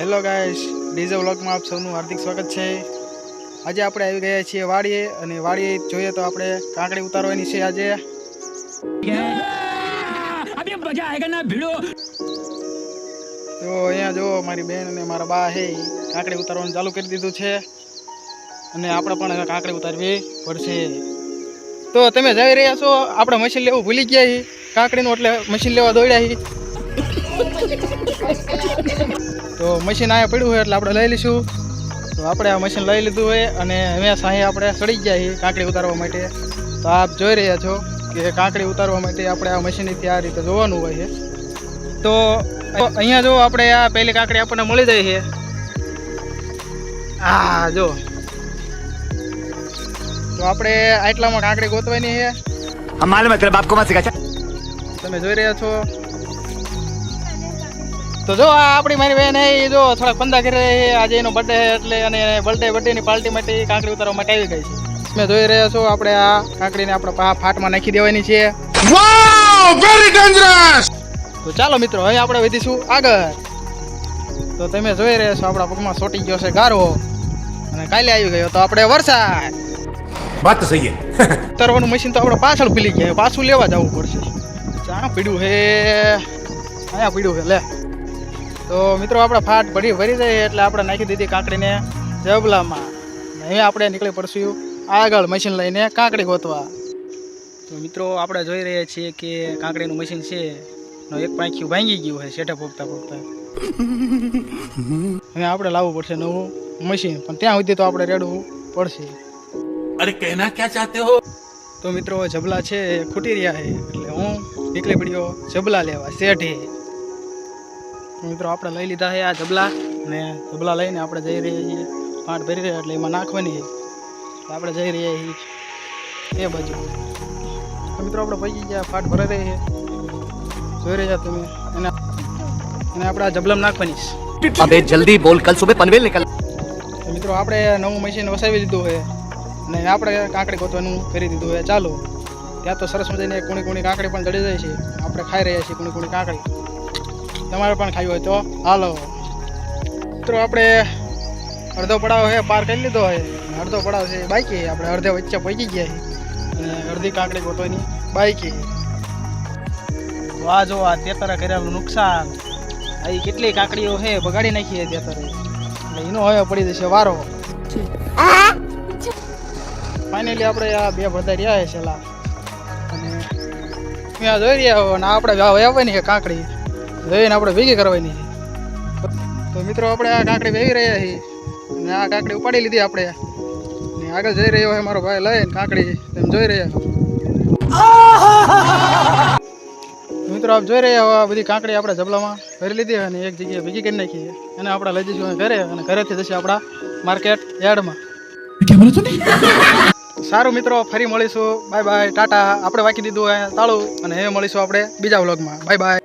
Hello ગાઈશ DJ વ્લોગમાં આપ સૌનું હાર્દિક સ્વાગત છે. આજે આપણે આવી ગયા છીએ વાડીએ અને વાડીએ જોઈએ તો આપણે કાંકડી ઉતારવાની છે આજે. તો અહીંયા જો મારી બેન અને મારા બા હે કાંકડી ઉતારવાનું ચાલુ કરી દીધું છે. અને આપણે પણ કાંકડી ઉતારવી પડશે. તો તમે જઈ રહ્યા છો આપણે મશીન લેવું ભૂલી ગયા કાંકડીનું એટલે મશીન લેવા દોડ્યા તો મશીન અહીંયા પડ્યું હોય એટલે આપણે લઈ લઈશું. તો આપણે આ મશીન લઈ લીધું હોય અને અહીંયા સાંઈ આપણે ચડી ગયા છીએ કાંકડી ઉતારવા માટે. તો આપ જોઈ રહ્યા છો કે કાંકડી ઉતારવા માટે આપણે આ મશીનથી આ રીતે જોવાનું હોય છે. તો અહીંયા જો આપણે આ પહેલી કાંકડી આપણને મળી જાય છે. હા જો. તો આપણે આટલામાં કાંકડી ગોતવાની છે. માલુમ મતલબ તમે જોઈ રહ્યા છો તો જો આપણી મારી બેન એ જો થોડાક પંદા કરી રહી આજે એનો બર્થડે એટલે અને બર્થડે બર્થડેની પાર્ટી માટે કાંકરી ઉતારવા માટે આવી ગઈ છે. મેં જોઈ રહ્યા છો આપણે આ કાંકરીને આપણે પા ફાટમાં નાખી દેવાની છે. વેરી ડેન્જરસ તો ચાલો મિત્રો હવે આપણે વધીશું આગળ. તો તમે જોઈ રહ્યા છો આપણા પગમાં સોટી ગયો છે ગારો. અને કાલે આવી ગયો તો આપણે વરસાદ. વાત સહી તરવાનું મશીન તો આપણે પાછળ ભૂલી ગયા પાછું લેવા જવું પડશે. ચા પીડ્યું હે. અહીંયા પીડ્યું હે લે. તો મિત્રો આપણે ફાટ ભરી ભરી જાય એટલે આપણે નાખી દીધી કાંકડીને જબલામાં. હવે આપણે નીકળી પડશું આગળ મશીન લઈને કાંકડી ગોતવા. તો મિત્રો આપણે જોઈ રહ્યા છીએ કે કાંકડીનું મશીન છે નો એક પાંખ્યું ભાંગી ગયું હોય શેઠે પોગતા પોગતા હવે આપણે લાવવું પડશે નવું મશીન પણ ત્યાં સુધી તો આપણે રેડવું પડશે. અરે કહેના ક્યાં ચાહતે હો? તો મિત્રો જબલા છે ખૂટી રહ્યા છે એટલે હું નીકળી પડ્યો જબલા લેવા શેઠે. મિત્રો આપણે લઈ લીધા છે આ જબલા ને જબલા લઈને આપણે જઈ રહ્યા છીએ. પાંટ ભરી રહ્યા એટલે એમાં નાખવાની છે. આપણે જઈ રહ્યા છીએ. એ બાજુ. મિત્રો આપણે પૈકી ગયા ફાટ ભરાઈ રહી છે. જોઈ રહ્યા તમે? અને અને આપણે આ જબલામાં નાખવાની છે. જલ્દી બોલ કલ સુબહ પનવેલ નીકળ. મિત્રો આપણે નવું મશીન વસાવી દીધું છે. અને આપણે કાંકડી ગોતવાનું કરી દીધું છે. ચાલો. ત્યાં તો સરસ મજાની કુણી કુણી કાંકડી પણ ચડી જાય છે. આપણે ખાઈ રહ્યા છીએ કુણી કુણી કાંકડી. તમારે પણ ખાવી હોય તો. હાલો. મિત્રો, આપણે અડધો પડાવ છે પાર કરી લીધો હોય અડધો પડાવ છે બાઈકી આપણે અડધે વચ્ચે પહોંચી ગયા છે અને અડધી કાંકડી ગોતવાની બાઈકી વાહ, જો આ તેતરા કર્યાનું નુકસાન. આ કેટલી કાંકડીઓ છે બગાડી નાખી છે તેતરે. એટલે એનો હવે પડી જશે વારો. ફાઇનલી આપણે આ બે બધા રહ્યા છે છેલ્લા. અને ત્યાં જોઈ રહ્યા હો, અને આપણે વાવવાની છે કાંકડી. જોઈને આપણે ભેગી કરવાની તો મિત્રો આપણે આ કાંકડી વેવી રહ્યા છીએ. અને આ કાંકડી ઉપાડી લીધી આપણે. ને આગળ જઈ રહ્યો છે મારો ભાઈ લઈને કાંકડી. તેમ જોઈ રહ્યા મિત્રો આપ જોઈ રહ્યા હો આ બધી કાંકડી આપણે જબલામાં ભરી લીધી અને એક જગ્યાએ ભેગી કરી નાખી અને આપણે લઈ જઈશું ઘરે અને ઘરેથી જશે આપણા માર્કેટ યાર્ડમાં. સારું મિત્રો, ફરી મળીશું. Bye bye, tata. આપણે વાંકી દીધું તાળું. અને એ મળીશું આપણે બીજા વ્લોગમાં બાય બાય.